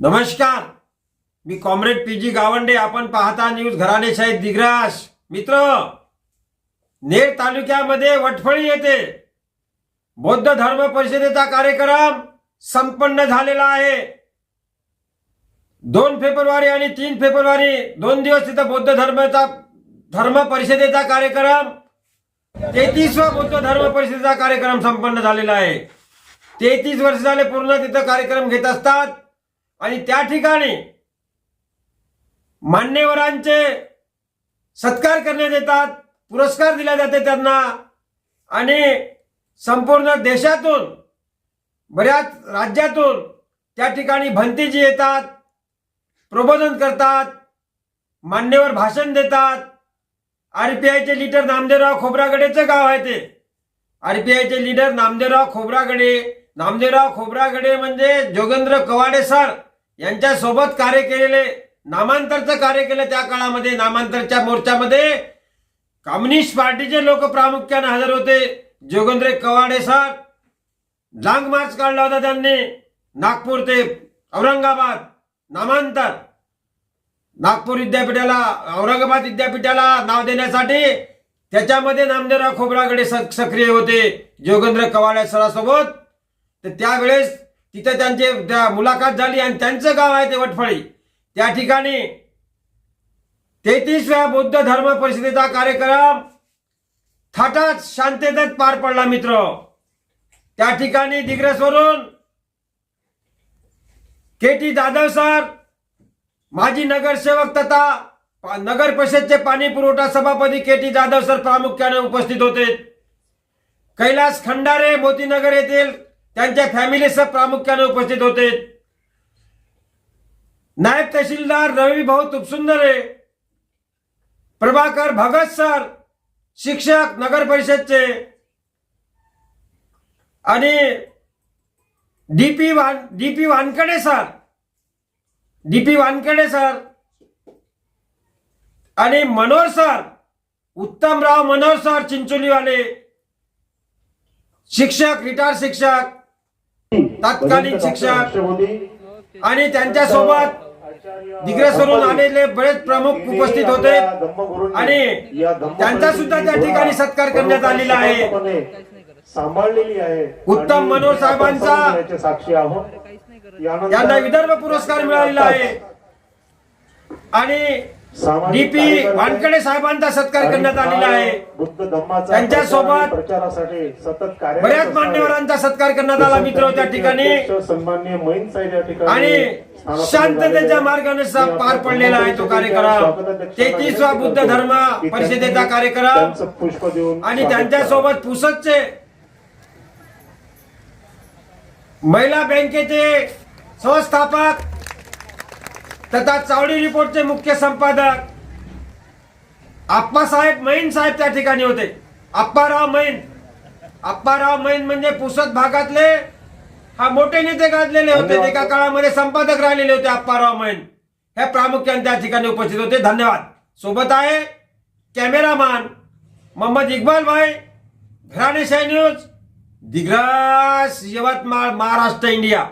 नमस्कार. मी comrade P G Gawande. आपण पाहता न्यूज घराणेशाही दिग्रास. मित्र नेर तालुक्यामध्ये वटफळी येथे बौद्ध धर्म परिषदेचा कार्यक्रम संपन्न झालेला आहे. दोन फेब्रुवारी आणि तीन फेब्रुवारी दोन दिवस तिथं बौद्ध धर्माचा धर्म परिषदेचा कार्यक्रम तेहतीसवा बौद्ध धर्म परिषदेचा कार्यक्रम संपन्न झालेला आहे. तेहतीस वर्ष झाले पूर्ण तिथं कार्यक्रम घेत असतात. आणि त्या ठिकाणी मान्यवरांचे सत्कार करण्यात येतात पुरस्कार दिला जाते त्यांना. आणि संपूर्ण देशातून बऱ्याच राज्यातून त्या ठिकाणी भंतीजी येतात प्रबोधन करतात मान्यवर भाषण देतात. आर पी आयचे लीडर नामदेवराव खोब्रागडेचं गाव आहे ते. आर पी आयचे लीडर नामदेवराव खोब्रागडे. नामदेवराव खोब्रागडे म्हणजे जोगेंद्र कवाडे सर. यांच्यासोबत कार्य केलेले नामांतरचं कार्य केलं त्या काळामध्ये नामांतरच्या मोर्चामध्ये. कम्युनिस्ट पार्टीचे लोक प्रामुख्याने हजर होते. Jogendra Kawade sir. Long march काढला होता त्यांनी. नागपूर ते औरंगाबाद. नामांतर. नागपूर विद्यापीठाला औरंगाबाद विद्यापीठाला नाव देण्यासाठी त्याच्यामध्ये नामदेवराव खोबरागडे सक्रिय होते जोगेंद्र कवाडे सरासोबत. तर त्यावेळेस तिथे त्यांचे त्या मुलाखत झाली आणि त्यांचं गाव आहे ते वटफळी. त्या ठिकाणी तेहतीसव्या बौद्ध धर्म परिषदेचा कार्यक्रम थाटात शांततेत पार पडला मित्र. त्या ठिकाणी दिग्रसवरून के टी जाधव सर माजी नगरसेवक तथा नगर परिषदचे पाणी पुरवठा सभापती के टी जाधव सर प्रामुख्याने उपस्थित होते. कैलास खंडारे मोतीनगर येथील त्यांच्या फॅमिलीसह प्रामुख्याने उपस्थित होते. नायब तहसीलदार रवी भाऊ तुपसुंदरे प्रभाकर भगत सर शिक्षक नगर परिषदचे आणि DP Wan DP Wankade sir DP Wankade sir आणि मनोहर सर उत्तमराव मनोहर सर चिंचोलीवाले शिक्षक रिटायर शिक्षक तत्कालीन शिक्षक आणि त्यांच्यासोबत दिग्रसवरून आलेले बरेच प्रमुख उपस्थित होते. आणि त्यांचा सुद्धा त्या ठिकाणी सत्कार करण्यात आलेला आहे. सांभाळलेली आहे. उत्तम मनोहर साहेबांचा साक्षी आहोत. यांना विदर्भ पुरस्कार मिळालेला आहे. आणि डीपी वानकडे साहेबांचा सत्कार करण्यात आलेला आहे त्यांच्यासोबत प्रचारासाठी सतत कार्य बऱ्याच मान्यवरांचा सत्कार करण्यात आला मित्र त्या ठिकाणी सन्माननीय मोहीन साहेब या ठिकाणी आणि शांततेच्या. मार्गाने पार पडलेला आहे तो कार्यक्रम तेहतीसवा बुद्ध धर्म परिषदेचा कार्यक्रम पुष्प देऊन आणि त्यांच्या. सोबत पुसदचे महिला बँकेचे संस्थापक तथा चावडी रिपोर्टचे मुख्य संपादक आप्पासाहेब मैन साहेब त्या ठिकाणी होते. आप्पाराव मैन आप्पाराव मैन म्हणजे पुसद भागातले हा मोठे नेते गाजलेले होते. एका काळामध्ये संपादक राहिलेले होते आप्पाराव मैन हे प्रामुख्याने त्या ठिकाणी उपस्थित होते. धन्यवाद. सोबत आहे कॅमेरामॅन मोहम्मद इक्बाल भाई घराणेशाही न्यूज दिग्रास यवतमाळ महाराष्ट्र इंडिया.